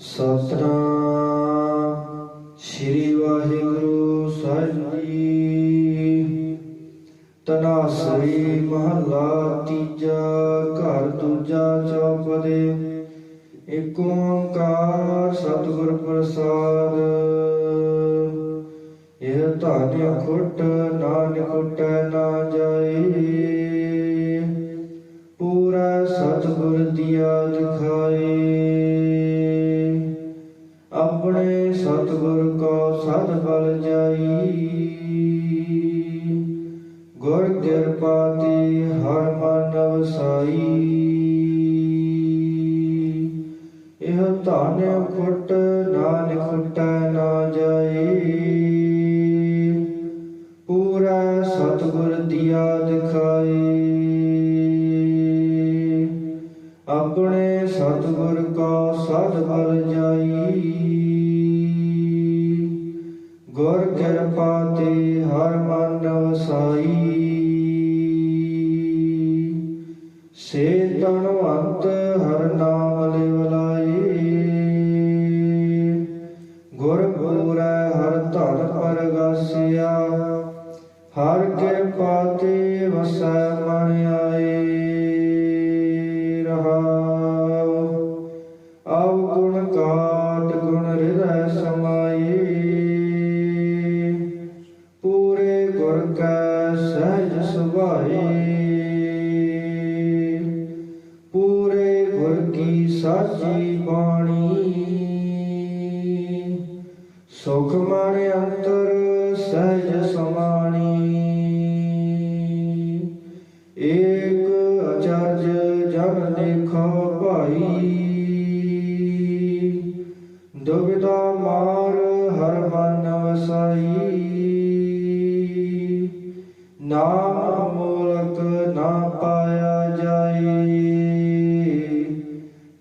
ਸਤਨਾਮ ਸ੍ਰੀ ਵਾਹਿਗੁਰੂ ਸਾਹਿਬ ਜੀ। ਤਨਾਸਰੀ ਮਹੱਲਾ ਤੀਜਾ ਘਰ ਦੂਜਾ ਚੌਪਦੇ। ਏਕ ਓੰਕਾਰ ਸਤਿਗੁਰ ਪ੍ਰਸਾਦ। ਇਹ ਧਾਨਿ ਖੁੱਟ ਨਾਨਕ ਖੁੱਟੈ ਨਾ ਜਾਏ। ਪੂਰਾ ਸਤਿਗੁਰ ਦੀਆ ਸਤਿਗੁਰ ਕੋ ਸਦ ਬਲ ਜਾਈ। ਗੁਰ ਕਿਰਪਾ ਤੇ ਹਰ ਮਨ ਵਸਾਈ ਇਹ ਧਨ ਖੁੱਟ ਨਾਨਕ ਖੁੱਟੈ ਨਾ ਜਾਏ। ਪੂਰਾ ਸਤਿਗੁਰ ਦੀਆ ਦਿਖਾਈ ਆਪਣੇ ਸਤਿਗੁਰ ਕਾ ਸਦ ਬਲ ਜਾਈ। ਗੁਰ ਕਿਰਪਾ ਤੇ ਹਰ ਮਨ ਵਸਾਈ। ਸੇ ਤਨਵੰਤ ਹਰ ਨਾਮ ਲਿਵਲਾਈ ਗੁਰ ਪੂਰੈ ਹਰ ਧਨ ਪਰਗਾਸਿਆ। ਹਰ ਸਹਿਜ ਪੂਰੇ ਗੁਰ ਕੀ ਸਾਚੀ ਬਾਣੀ। ਸੁਖ ਮਨ ਅੰਤਰ ਸਹਿਜ ਸਮਾਣੀ। ਏਕ ਅਚਰਜ ਜਨ ਦੇਖੋ ਭਾਈ। ਦੁਬਿਧਾ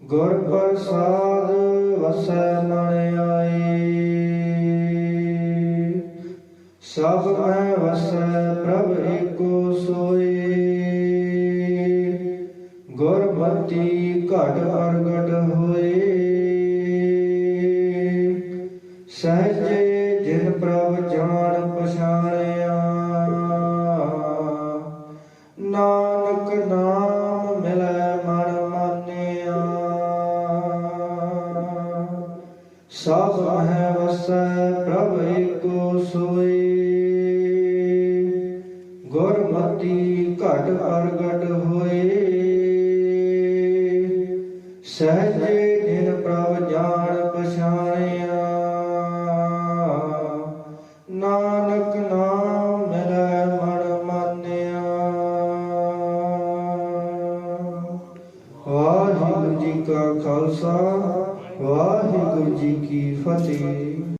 ਗੁਰ ਪ੍ਰਸਾਦ ਵਸੈ ਮਨ ਆਏ ਸਭ ਮੈਂ ਵਸੈ ਪ੍ਰਭ ਏਕੋ ਸੋਏ ਗੁਰਮਤੀ ਘਟ ਪ੍ਰਗਟ ਹੋਏ ਸਹਜੇ ਜਿਨ ਪ੍ਰਭ ਜਾਣ ਪਛਾਣ ਸਭ ਹੈ ਵਸੈ ਪ੍ਰਭ ਏਕੋ ਸੋਏ ਗੁਰਮਤੀ ਘਟ ਪ੍ਰਗਟ ਹੋਏ ਸਹਜੇ ਦਿਨ ਪ੍ਰਭ ਜਾਣ ਪਛਾਣਿਆ। ਨਾਨਕ ਨਾਮ ਮਿਲੈ ਮਨ ਮਾਨਿਆ। ਵਾਹਿਗੁਰੂ ਜੀ ਕਾ ਖਾਲਸਾ। ਵਾਹਿਗੁਰੂ ਜੀ ਕੀ ਫਤਿਹ।